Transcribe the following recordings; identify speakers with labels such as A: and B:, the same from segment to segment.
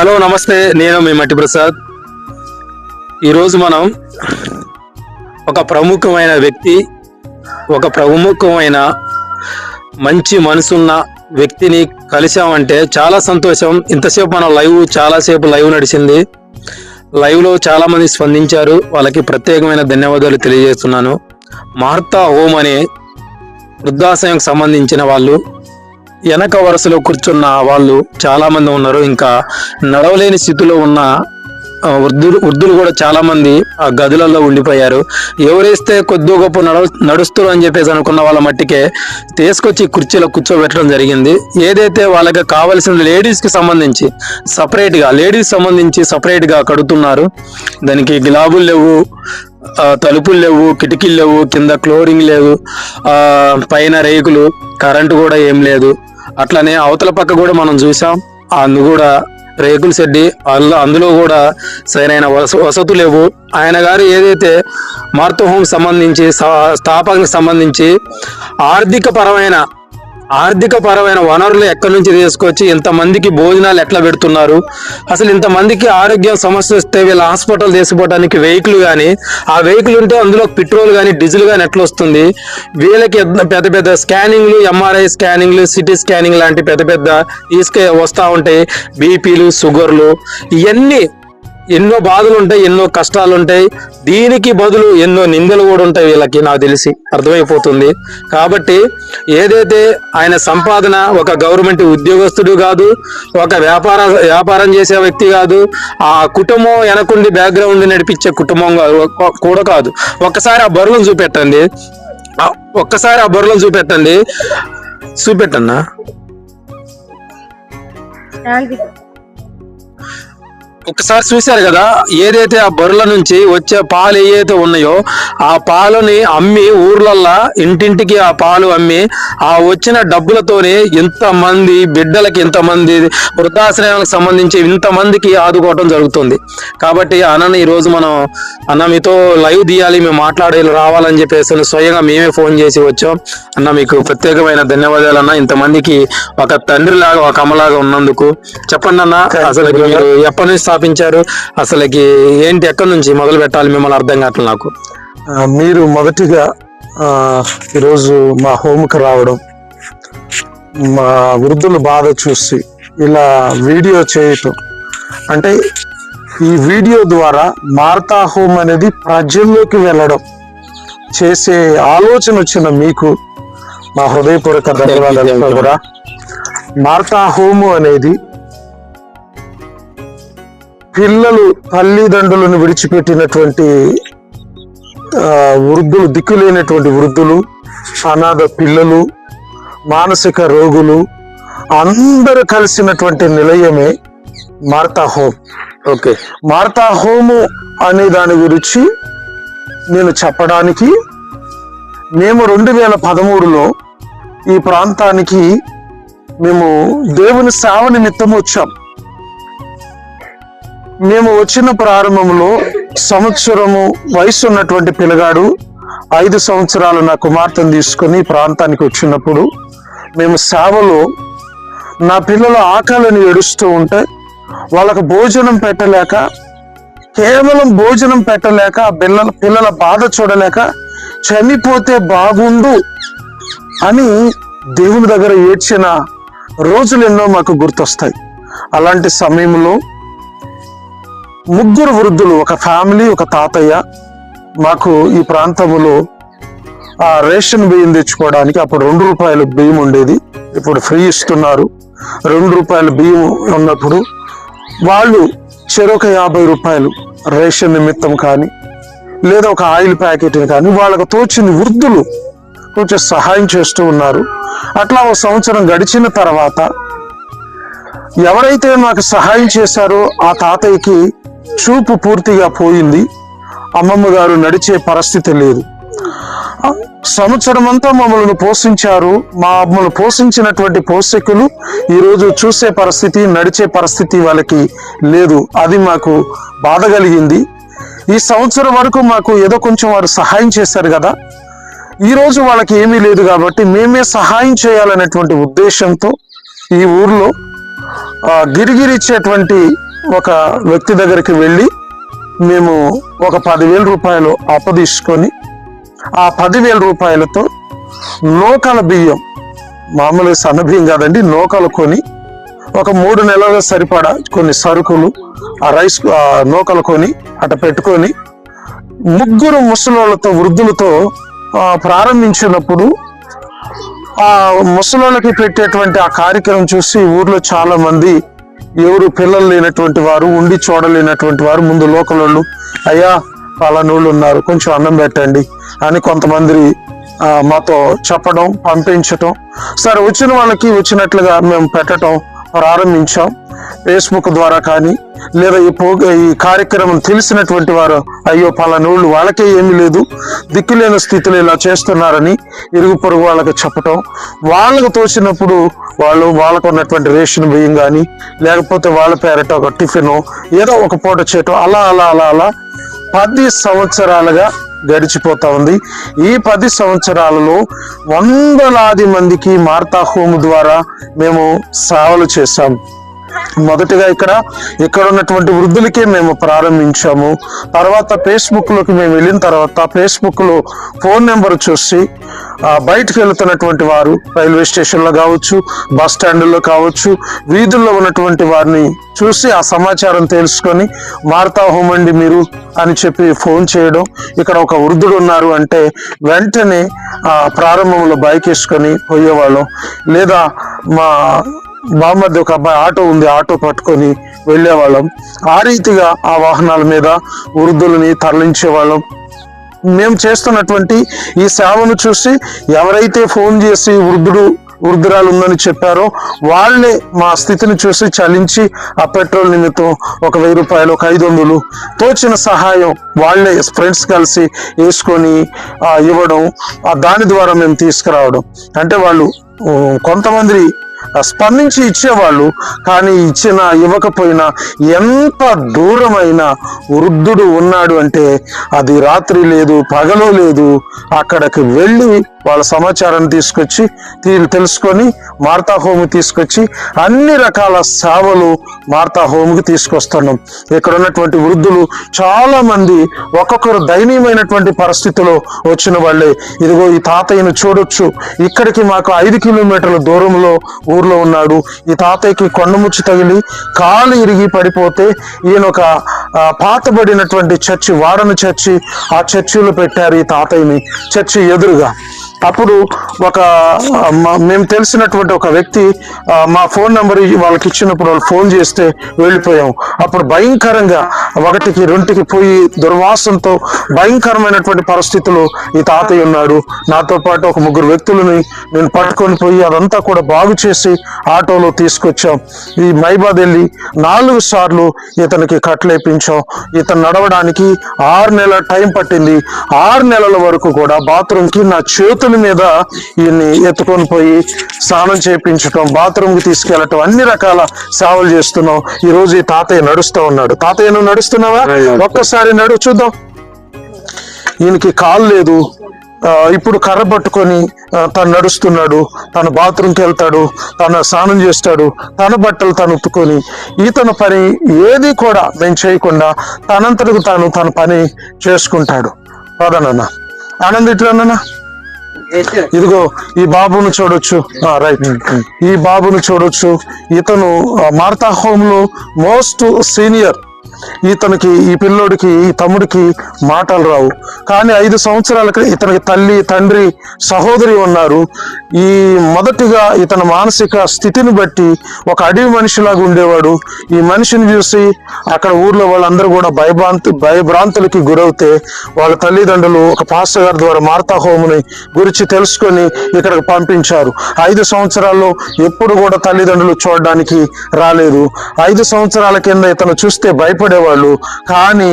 A: Hello నమస్తే. నేను మీ మట్టి ప్రసాద్ ఈరోజు మనం ఒక ప్రముఖమైన వ్యక్తి ఒక ప్రముఖమైన మంచి మనసున్న వ్యక్తిని కలిసామంటే చాలా సంతోషం. ఇంతసేపు మన లైవ్ చాలాసేపు లైవ్ నడిచింది. లైవ్లో చాలామంది స్పందించారు. వాళ్ళకి ప్రత్యేకమైన ధన్యవాదాలు తెలియజేస్తున్నాను. మార్తా హోమ్ అనే వృద్ధాశయంకి సంబంధించిన వాళ్ళు వెనక వరుసలో కూర్చున్న వాళ్ళు చాలా మంది ఉన్నారు. ఇంకా నడవలేని స్థితిలో ఉన్న వృద్ధులు వృద్ధులు కూడా చాలా మంది ఆ గదులలో ఉండిపోయారు. ఎవరేస్తే కొద్ది గొప్ప నడవ నడుస్తారు అని చెప్పేసి అనుకున్న వాళ్ళ మట్టికే తీసుకొచ్చి కుర్చీలో కూర్చోబెట్టడం జరిగింది. ఏదైతే వాళ్ళకి కావాల్సిన లేడీస్కి సంబంధించి సపరేట్గా లేడీస్ సంబంధించి సపరేట్గా కడుతున్నారు. దానికి గ్లాబులు లేవు. తలుపులు లేవు కిటికీలు లేవు కింద క్లోరింగ్ లేదు పైన రేకులు కరెంటు కూడా ఏం లేదు. అట్లనే అవతల పక్క కూడా మనం చూసాం అందు కూడా రేకుల షెడ్డి అందులో అందులో కూడా సరైన వస వసతులు లేవు. ఆయన గారు ఏదైతే మార్త హోమ్ సంబంధించి స్థా- స్థాపనకు సంబంధించి ఆర్థిక పరమైన ఆర్థిక పరమైన వనరులు ఎక్కడి నుంచి తీసుకొచ్చి ఇంతమందికి భోజనాలు ఎట్లా పెడుతున్నారు? అసలు ఇంతమందికి ఆరోగ్యం సమస్య వస్తే వీళ్ళ హాస్పిటల్ తీసుకుపోవడానికి వెహికల్ కానీ ఆ వెహికల్ ఉంటే అందులో పెట్రోల్ కానీ డీజిల్ కానీ ఎట్లా వస్తుంది? వీళ్ళకి పెద్ద పెద్ద స్కానింగ్లు ఎంఆర్ఐ స్కానింగ్లు సిటీ స్కానింగ్ లాంటి పెద్ద పెద్ద తీసుకు వస్తూ ఉంటాయి. బీపీలు షుగర్లు ఇవన్నీ ఎన్నో బాధలు ఉంటాయి ఎన్నో కష్టాలు ఉంటాయి దీనికి బదులు ఎన్నో నిందలు కూడా ఉంటాయి వీళ్ళకి నాకు తెలిసి. అర్థమైపోతుంది. కాబట్టి ఏదైతే ఆయన సంపాదన ఒక గవర్నమెంట్ ఉద్యోగస్తుడు కాదు ఒక వ్యాపార వ్యాపారం చేసే వ్యక్తి కాదు ఆ కుటుంబం వెనకుండి బ్యాక్గ్రౌండ్ నడిపించే కుటుంబం కాదు- కూడా కాదు. ఒక్కసారి ఆ బరువులను చూపెట్టండి. ఒక్కసారి ఆ బరువులను చూపెట్టండి. చూపెట్టన్నా. ఒకసారి చూశారు కదా ఏదైతే ఆ బర్రెల నుంచి వచ్చే పాలు ఏవైతే ఉన్నాయో ఆ పాలని అమ్మి ఊర్లల్లా ఇంటింటికి ఆ పాలు అమ్మి ఆ వచ్చిన డబ్బులతోనే ఇంతమంది బిడ్డలకి ఇంతమంది వృద్ధాశ్రయాలకు సంబంధించి ఇంతమందికి ఆదుకోవటం జరుగుతుంది. కాబట్టి అన్నని ఈ రోజు మనం అన్న మీతో లైవ్ తీయాలి మేము మాట్లాడే రావాలని చెప్పేసి స్వయంగా మేమే ఫోన్ చేసి వచ్చాం. అన్న మీకు ప్రత్యేకమైన ధన్యవాదాలు అన్న. ఇంతమందికి ఒక తండ్రి లాగా ఒక అమ్మలాగా ఉన్నందుకు. చెప్పండి అన్న అసలు మీరు ఎప్పటి నుంచి స్థాపించారు? అసలుకి ఏంటి ఎక్కడి నుంచి మొదలు పెట్టాలి మిమ్మల్ని అర్థం కావట్లేదు నాకు.
B: మీరు మొదటిగా ఈరోజు మా హోమ్కి రావడం మా వృద్ధుల బాధ చూసి ఇలా వీడియో చేయటం అంటే ఈ వీడియో ద్వారా మార్తా హోమ్ అనేది ప్రజల్లోకి వెళ్ళడం చేసే ఆలోచన వచ్చిన మీకు మా హృదయపూర్వక ధన్యవాదాలు కూడా మార్తా హోము అనేది పిల్లలు తల్లిదండ్రులను విడిచిపెట్టినటువంటి వృద్ధులు దిక్కులేనటువంటి వృద్ధులు అనాథ పిల్లలు మానసిక రోగులు అందరూ కలిసినటువంటి నిలయమే Martha home.
A: Okay.
B: Martha home అనే దాని గురించి నేను చెప్పడానికి మేము రెండు వేల పదమూడులో ఈ ప్రాంతానికి మేము దేవుని సేవ నిమిత్తం వచ్చాం. మేము వచ్చిన ప్రారంభంలో సంవత్సరము వయసు ఉన్నటువంటి పిల్లగాడు ఐదు సంవత్సరాలు నా కుమార్తెను తీసుకొని ప్రాంతానికి వచ్చినప్పుడు మేము సేవలో నా పిల్లలు ఆకలిని ఏడుస్తూ ఉంటే వాళ్ళకు భోజనం పెట్టలేక కేవలం భోజనం పెట్టలేక పిల్లల పిల్లల బాధ చూడలేక చనిపోతే బాగుండు అని దేవుని దగ్గర ఏడ్చిన రోజులు ఎన్నో మాకు గుర్తొస్తాయి. అలాంటి సమయంలో ముగ్గురు వృద్ధులు ఒక ఫ్యామిలీ ఒక తాతయ్య మాకు ఈ ప్రాంతంలో ఆ రేషన్ బియ్యం తెచ్చుకోవడానికి అప్పుడు రెండు రూపాయలు బియ్యం ఉండేది. ఇప్పుడు ఫ్రీ ఇస్తున్నారు. రెండు రూపాయల బియ్యం ఉన్నప్పుడు వాళ్ళు చెరొక యాభై రూపాయలు రేషన్ నిమిత్తం కానీ లేదా ఒక ఆయిల్ ప్యాకెట్ని కానీ వాళ్ళకు తోచిన వృద్ధులు కొంచెం సహాయం చేస్తూ ఉన్నారు. అట్లా ఒక సంవత్సరం గడిచిన తర్వాత ఎవరైతే నాకు సహాయం చేశారో ఆ తాతయ్యకి చూపు పూర్తిగా పోయింది. అమ్మమ్మ గారు నడిచే పరిస్థితి లేదు. సంవత్సరం అంతా మమ్మల్ని పోషించారు. మా మమ్మల్ని పోషించినటువంటి పోషకులు ఈరోజు చూసే పరిస్థితి నడిచే పరిస్థితి వాళ్ళకి లేదు. అది మాకు బాధ కలిగింది. ఈ సంవత్సరం వరకు మాకు ఏదో కొంచెం వారు సహాయం చేశారు కదా. ఈరోజు వాళ్ళకి ఏమీ లేదు కాబట్టి మేమే సహాయం చేయాలనేటువంటి ఉద్దేశంతో ఈ ఊర్లో గిరిగిరిచ్చేటువంటి గిరిగిరి ఇచ్చేటువంటి ఒక వ్యక్తి దగ్గరికి వెళ్ళి మేము ఒక పదివేల రూపాయలు అప్పు తీసుకొని ఆ పదివేల రూపాయలతో నూకల బియ్యం మామూలు సన్న బియ్యం కాదండి నూకలు కొని ఒక మూడు నెలల సరిపడా కొన్ని సరుకులు ఆ రైస్ నూకలు కొని అట పెట్టుకొని ముగ్గురు ముసలోళ్ళతో వృద్ధులతో ప్రారంభించినప్పుడు ఆ ముసలోళ్ళకి పెట్టేటువంటి ఆ కార్యక్రమం చూసి ఊర్లో చాలా మంది ఎవరు పిల్లలు లేనటువంటి వారు ఉండి చూడలేనటువంటి వారు ముందు లోకలోళ్ళు అయ్యా పలానోళ్ళు ఉన్నారు కొంచెం అన్నం పెట్టండి అని కొంతమంది మాతో చెప్పడం పంపించటం. సరే వచ్చిన వాళ్ళకి వచ్చినట్లుగా మేము పెట్టడం ప్రారంభించాం. ఫేస్బుక్ ద్వారా కానీ లేదా ఈ పో ఈ కార్యక్రమం తెలిసినటువంటి వారు అయ్యో పలానోళ్ళు వాళ్ళకే ఏమీ లేదు. దిక్కులేని స్థితిలో ఇలా చేస్తున్నారని ఇరుగు పొరుగు వాళ్ళకి చెప్పటం వాళ్ళకు తోచినప్పుడు వాళ్ళు వాళ్ళకు ఉన్నటువంటి రేషన్ బియ్యం కానీ లేకపోతే వాళ్ళ పేరట ఒక టిఫిన్ ఏదో ఒక పూట చేయటం అలా అలా అలా అలా పది సంవత్సరాలుగా గడిచిపోతా ఉంది. ఈ పది సంవత్సరాలలో వందలాది మందికి మార్తా హోమ్ ద్వారా మేము సేవలు చేశాం. మొదటిగా ఇక్కడ ఇక్కడ ఉన్నటువంటి వృద్ధులకే మేము ప్రారంభించాము. తర్వాత ఫేస్బుక్లోకి మేము వెళ్ళిన తర్వాత ఫేస్బుక్లో ఫోన్ నెంబర్ చూసి బయటకు వెళుతున్నటువంటి వారు రైల్వే స్టేషన్లో కావచ్చు బస్ స్టాండ్లో కావచ్చు వీధుల్లో ఉన్నటువంటి వారిని చూసి ఆ సమాచారం తెలుసుకొని వార్తా హోమండి అండి మీరు అని చెప్పి ఫోన్ చేయడం ఇక్కడ ఒక వృద్ధుడు ఉన్నారు అంటే వెంటనే ఆ ప్రారంభంలో బైక్ వేసుకొని పోయేవాళ్ళం. లేదా మా బామ్మది ఒక అబ్బాయి ఆటో ఉంది ఆటో పట్టుకొని వెళ్ళేవాళ్ళం. ఆ రీతిగా ఆ వాహనాల మీద వృద్ధులని తరలించేవాళ్ళం. మేము చేస్తున్నటువంటి ఈ సేవను చూసి ఎవరైతే ఫోన్ చేసి వృద్ధుడు వృద్ధురాలు ఉందని చెప్పారో వాళ్ళే మా స్థితిని చూసి చలించి ఆ పెట్రోల్ నిమిత్తం ఒక వెయ్యి రూపాయలు ఒక ఐదు వందలు తోచిన సహాయం వాళ్ళే ఫ్రెండ్స్ కలిసి వేసుకొని ఇవ్వడం ఆ, దాని ద్వారా మేము తీసుకురావడం. అంటే వాళ్ళు కొంతమంది స్పందించి ఇచ్చేవాళ్ళు. కానీ ఇచ్చిన ఇవ్వకపోయినా ఎంత దూరమైన వృద్ధుడు ఉన్నాడు అంటే అది రాత్రి లేదు పగలో లేదు. అక్కడికి వెళ్ళి వాళ్ళ సమాచారాన్ని తీసుకొచ్చి తెలుసుకొని మార్తా హోమ్ తీసుకొచ్చి అన్ని రకాల సేవలు మార్తా హోమ్కి తీసుకొస్తున్నాం. ఇక్కడ ఉన్నటువంటి వృద్ధులు చాలా మంది ఒక్కొక్కరు దయనీయమైనటువంటి పరిస్థితిలో వచ్చిన వాళ్ళే. ఇదిగో ఈ తాతయ్యను చూడొచ్చు. ఇక్కడికి మాకు ఐదు కిలోమీటర్ల దూరంలో ఊర్లో ఉన్నాడు. ఈ తాతయ్యకి కొండముచ్చు తగిలి కాలు ఇరిగి పడిపోతే ఈయన ఒక పాతబడినటువంటి చర్చి వాడని చర్చి ఆ చర్చిలో పెట్టారు ఈ తాతయ్యని. చర్చి ఎదురుగా. అప్పుడు ఒక మేము తెలిసినటువంటి ఒక వ్యక్తి మా ఫోన్ నెంబర్ వాళ్ళకి ఇచ్చినప్పుడు వాళ్ళు ఫోన్ చేస్తే వెళ్ళిపోయాం. అప్పుడు భయంకరంగా ఒకటికి రెండుకి పోయి దుర్వాసంతో భయంకరమైనటువంటి పరిస్థితులు ఈ తాతయ్య ఉన్నాడు. నాతో పాటు ఒక ముగ్గురు వ్యక్తులని నేను పట్టుకొని పోయి అదంతా కూడా బాగు చేసి ఆటోలో తీసుకొచ్చాం. ఈ మైబాద్ వెళ్ళి నాలుగు సార్లు ఇతనికి కట్లేపించాం. ఇతను నడవడానికి ఆరు నెలల టైం పట్టింది. ఆరు నెలల వరకు కూడా బాత్రూమ్కి నా చేతులు మీద ఈయన్ని ఎత్తుకొని పోయి స్నానం చేయించటం బాత్రూమ్కి తీసుకెళ్ళటం అన్ని రకాల సేవలు చేస్తున్నాం. ఈ రోజు ఈ తాతయ్య నడుస్తూ ఉన్నాడు. తాతయ్య నువ్వు నడుస్తున్నావా? ఒక్కసారి నడు చూద్దాం. ఈయనకి కాలు లేదు. ఆ, ఇప్పుడు కర్ర పట్టుకొని తను నడుస్తున్నాడు. తన బాత్రూమ్కి వెళ్తాడు. తన స్నానం చేస్తాడు. తన బట్టలు తను ఉత్తుకొని ఈతన పని ఏది కూడా మేము చేయకుండా తనంతటికి తాను తన పని చేసుకుంటాడు. పదనన్న ఆనంద్ ఇట్లా ఇదిగో ఈ బాబును చూడొచ్చు. రైట్ ఈ బాబును చూడొచ్చు. ఇతను మార్తా హోమ్లో మోస్ట్ సీనియర్ ఇతనికి ఈ పిల్లోడికి ఈ తమ్ముడికి మాటలు రావు. కానీ ఐదు సంవత్సరాలకి ఇతనికి తల్లి తండ్రి సహోదరి ఉన్నారు. ఈ మొదటిగా ఇతని మానసిక స్థితిని బట్టి ఒక అడవి మనిషిలాగా ఉండేవాడు. ఈ మనిషిని చూసి అక్కడ ఊర్లో వాళ్ళందరూ కూడా భయభ్రాంతి భయభ్రాంతులకి గురవుతే వాళ్ళ తల్లిదండ్రులు ఒక పాస్టర్ గారి ద్వారా మార్తా హోముని గురించి తెలుసుకొని ఇక్కడికి పంపించారు. ఐదు సంవత్సరాల్లో ఎప్పుడు కూడా తల్లిదండ్రులు చూడడానికి రాలేదు. ఐదు సంవత్సరాల కింద ఇతను చూస్తే భయపడి భయపడేవాళ్ళు కానీ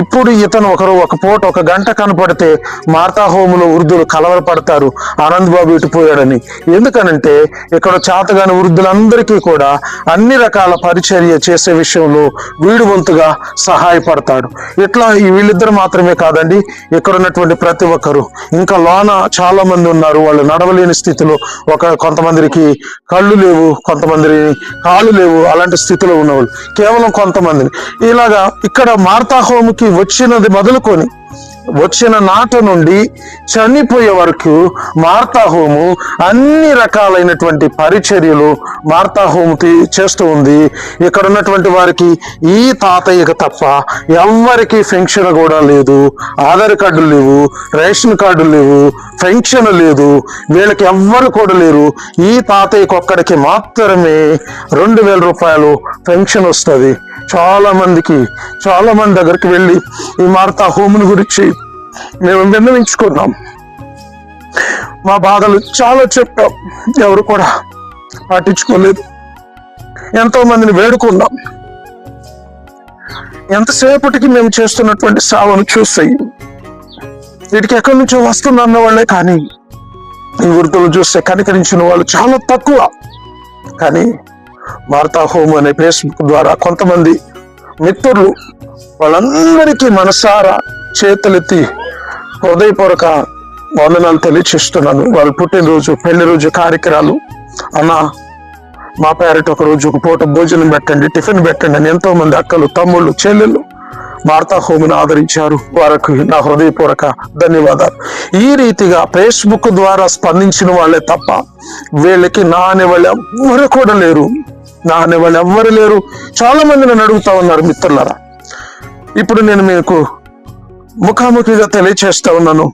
B: ఇప్పుడు ఇతను ఒకరు ఒక పూట ఒక గంట కనపడితే మార్తా హోములో వృద్ధులు కలవరపడతారు. ఆనంద్ బాబు ఇటు పోయాడని. ఎందుకనంటే ఇక్కడ చేతగాని వృద్ధులందరికీ కూడా అన్ని రకాల పరిచర్య చేసే విషయంలో వీడు వంతుగా సహాయపడతాడు. ఇట్లా ఈ వీళ్ళిద్దరు మాత్రమే కాదండి ఇక్కడ ఉన్నటువంటి ప్రతి ఒక్కరు. ఇంకా లోన చాలా మంది ఉన్నారు వాళ్ళు నడవలేని స్థితిలో ఒక కొంతమందికి కళ్ళు లేవు కొంతమంది కాళ్ళు లేవు అలాంటి స్థితిలో ఉన్నవాళ్ళు. కేవలం కొంతమందిని. ఇలాగా ఇక్కడ మార్తా హోమ్కి వచ్చినది మొదలుకొని వచ్చిన నాట నుండి చనిపోయే వరకు మార్తాహోము అన్ని రకాలైనటువంటి పరిచర్యలు మార్తాహోము చేస్తూ ఉంది. ఇక్కడ ఉన్నటువంటి వారికి ఈ తాతయ్యకు తప్ప ఎవ్వరికి పెన్షన్ కూడా లేదు. ఆధార్ కార్డులు లేవు రేషన్ కార్డులు లేవు పెన్షన్ లేదు. వీళ్ళకి ఎవ్వరు కూడా లేరు. ఈ తాతయ్యకు ఒక్కడికి మాత్రమే రెండు వేల రూపాయలు పెన్షన్ వస్తుంది. చాలా మందికి చాలా మంది దగ్గరికి వెళ్ళి ఈ మార్తా హోముని గురించి మేము విన్నవించుకున్నాం. మా బాధలు చాలా చెప్పాం. ఎవరు కూడా పాటించుకోలేదు ఎంతో మందిని వేడుకున్నాం. ఎంతసేపటికి మేము చేస్తున్నటువంటి సేవను చూస్తాయి వీటికి ఎక్కడి నుంచో వస్తుందన్న వాళ్ళే కానీ ఈ వృద్ధులు చూస్తే కనికరించిన వాళ్ళు చాలా తక్కువ. కానీ వార్తా హోమ్ అనే ఫేస్బుక్ ద్వారా కొంతమంది మిత్రులు వాళ్ళందరికీ మనసారా చేతులెత్తి హృదయపూర్వక వందనాలు తెలియచేస్తున్నాను. వాళ్ళ పుట్టినరోజు పెళ్ళి రోజు కార్యక్రమాలు. అన్న మా పేరట ఒక రోజు ఒక పూట భోజనం పెట్టండి టిఫిన్ పెట్టండి అని ఎంతో మంది అక్కలు తమ్ముళ్ళు చెల్లెళ్ళు వార్తా హోమ్ను ఆదరించారు. వారికి నా హృదయపూర్వక ధన్యవాదాలు. ఈ రీతిగా ఫేస్బుక్ ద్వారా స్పందించిన వాళ్ళే తప్ప వీళ్ళకి నా అనే వాళ్ళు ఎవరు కూడా లేరు. నా వాళ్ళు ఎవ్వరు లేరు. చాలా మంది నన్ను అడుగుతా ఉన్నారు మిత్రులారా. ఇప్పుడు నేను మీకు ముఖాముఖిగా తెలియచేస్తా ఉన్నాను.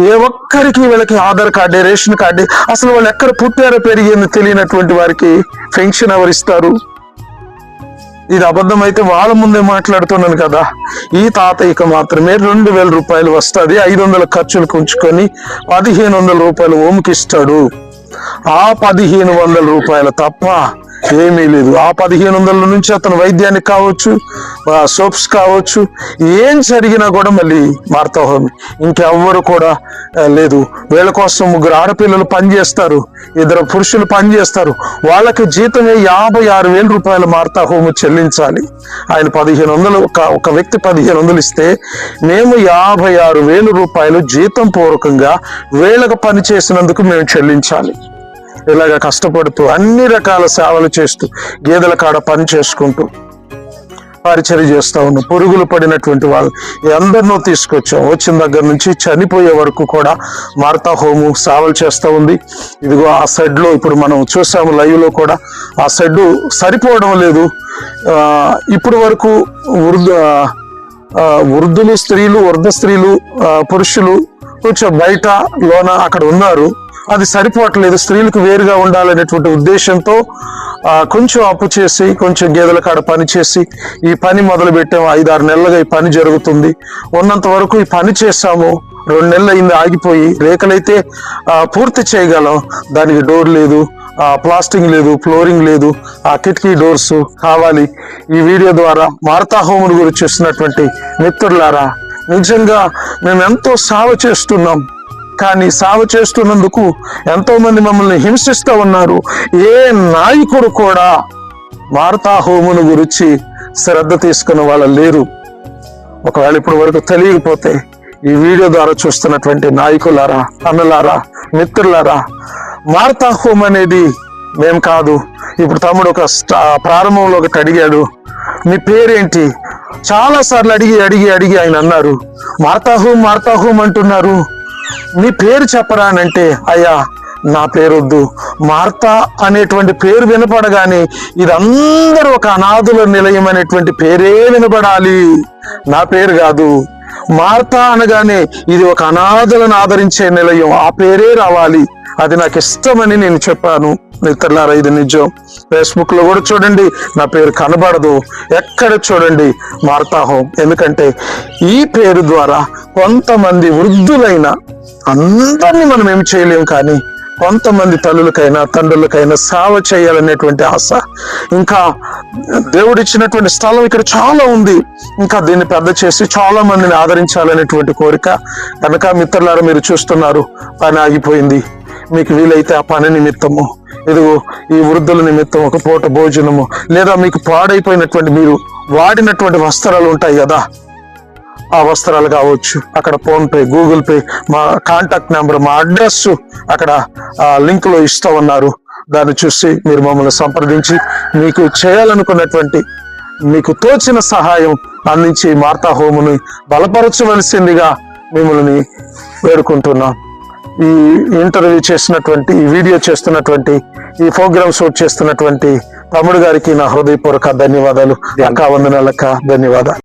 B: ఏ ఒక్కరికి వీళ్ళకి ఆధార్ కార్డు రేషన్ కార్డు అసలు వాళ్ళు ఎక్కడ పుట్టారో పెరిగిందో తెలియనటువంటి వారికి పెన్షన్ ఎవరిస్తారు? ఇది అబద్ధం అయితే వాళ్ళ ముందే మాట్లాడుతున్నాను కదా. ఈ తాతయ్యకి మాత్రమే రెండు వేల రూపాయలు వస్తుంది. ఐదు వందల ఖర్చులకు ఉంచుకొని పదిహేను వందల రూపాయలు ఓముకిస్తాడు. ఆ పదిహేను వందల రూపాయలు తప్ప ఏమీ లేదు. ఆ పదిహేను వందల నుంచి అతను వైద్యానికి కావచ్చు సోప్స్ కావచ్చు ఏం జరిగినా కూడా మళ్ళీ మార్తాహోమి ఇంకెవ్వరు కూడా లేదు. వీళ్ళ కోసం ముగ్గురు ఆడపిల్లలు పనిచేస్తారు ఇద్దరు పురుషులు పనిచేస్తారు వాళ్ళకి జీతమే యాభై ఆరు వేల రూపాయలు మార్తా హోము చెల్లించాలి. ఆయన పదిహేను వందలు ఒక ఒక వ్యక్తి పదిహేను వందలు ఇస్తే మేము యాభై ఆరు వేల రూపాయలు జీతం పూర్వకంగా వీళ్ళకు పని చేసినందుకు మేము చెల్లించాలి. ఇలాగ కష్టపడుతూ అన్ని రకాల సేవలు చేస్తూ గేదెల కాడ పని చేసుకుంటూ పరిచర్య చేస్తా ఉన్నాం పురుగులు పడినటువంటి వాళ్ళు అందరినో తీసుకొచ్చాం. వచ్చిన దగ్గర నుంచి చనిపోయే వరకు కూడా మార్తా హోము సేవలు చేస్తూ ఉంది. ఇదిగో ఆ షెడ్లో ఇప్పుడు మనం చూసాము లైవ్లో కూడా ఆ షెడ్ సరిపోవడం లేదు. ఇప్పుడు వరకు వృద్ధ వృద్ధులు స్త్రీలు వృద్ధ స్త్రీలు పురుషులు కొంచెం బయట లోన అక్కడ ఉన్నారు. అది సరిపోవట్లేదు స్త్రీలకు వేరుగా ఉండాలనేటువంటి ఉద్దేశంతో కొంచెం అప్పు చేసి కొంచెం గేదెల కాడ పని చేసి ఈ పని మొదలు పెట్టాము ఐదారు నెలలుగా ఈ పని జరుగుతుంది. ఉన్నంత వరకు ఈ పని చేసాము రెండు నెలలు అయింది ఆగిపోయి రేఖలైతే పూర్తి చేయగలం. దానికి డోర్ లేదు ఆ ప్లాస్టింగ్ లేదు ఫ్లోరింగ్ లేదు ఆ కిటికీ డోర్స్ కావాలి. ఈ వీడియో ద్వారా మారుతా హోముల గురించి చూస్తున్నటువంటి మిత్రులారా నిజంగా మేము ఎంతో సేవ చేస్తున్నాం. కానీ సాగు చేస్తున్నందుకు ఎంతో మంది మమ్మల్ని హింసిస్తూ ఉన్నారు. ఏ నాయకుడు కూడా వార్తాహోమును గురించి శ్రద్ధ తీసుకున్న వాళ్ళు లేరు. ఒకవేళ ఇప్పటి వరకు తెలియకపోతే ఈ వీడియో ద్వారా చూస్తున్నటువంటి నాయకులారా అన్నలారా మిత్రులారా వార్తాహోమ్ అనేది మేం కాదు. ఇప్పుడు తమ్ముడు ఒక ప్రారంభంలో ఒకటి అడిగాడు. మీ పేరేంటి? చాలా సార్లు అడిగి అడిగి అడిగి ఆయన అన్నారు. వార్తాహోం వార్తాహోం అంటున్నారు. నీ పేరు చెప్పరా అని అంటే అయ్యా నా పేరొద్దు. వద్దు మార్తా అనేటువంటి పేరు వినపడగానే ఇది అందరూ ఒక అనాథుల నిలయం అనేటువంటి పేరే వినపడాలి. నా పేరు కాదు. మార్తా అనగానే ఇది ఒక అనాథలను ఆదరించే నిలయం. ఆ పేరే రావాలి. అది నాకు ఇష్టమని నేను చెప్పాను. మిత్రులారా ఇది నిజం. ఫేస్బుక్లో కూడా చూడండి నా పేరు కనబడదు. ఎక్కడ చూడండి మార్తా హోమ్. ఎందుకంటే ఈ పేరు ద్వారా కొంతమంది వృద్ధులైన అందరినీ మనం ఏమి చేయలేం కానీ కొంతమంది తల్లులకైనా తండ్రులకైనా సేవ చేయాలనేటువంటి ఆశ. ఇంకా దేవుడిచ్చినటువంటి స్థలం ఇక్కడ చాలా ఉంది. ఇంకా దీన్ని పెద్ద చేసి చాలా మందిని ఆదరించాలనేటువంటి కోరిక. కనుక మిత్రులారా మీరు చూస్తున్నారు పని ఆగిపోయింది. మీకు వీలైతే ఆ పని నిమిత్తము. ఇదిగో ఈ వృద్ధుల నిమిత్తం ఒక పూట భోజనము. లేదా మీకు పాడైపోయినటువంటి మీరు వాడినటువంటి వస్త్రాలు ఉంటాయి కదా ఆ వస్త్రాలు కావచ్చు అక్కడ ఫోన్పే గూగుల్ పే మా కాంటాక్ట్ నెంబర్ మా అడ్రస్ అక్కడ లింక్లో ఇస్తూ ఉన్నారు. దాన్ని చూసి మీరు మమ్మల్ని సంప్రదించి మీకు చేయాలనుకున్నటువంటి మీకు తోచిన సహాయం అందించి మార్తా హోముని బలపరచవలసిందిగా మిమ్మల్ని వేడుకుంటున్నాం. ఈ ఇంటర్వ్యూ చేసినటువంటి ఈ వీడియో చేస్తున్నటువంటి ఈ ప్రోగ్రామ్ షూట్ చేస్తున్నటువంటి తమ్ముడు గారికి నా హృదయపూర్వక ధన్యవాదాలు. అక్క వందనాలక్క ధన్యవాదాలు.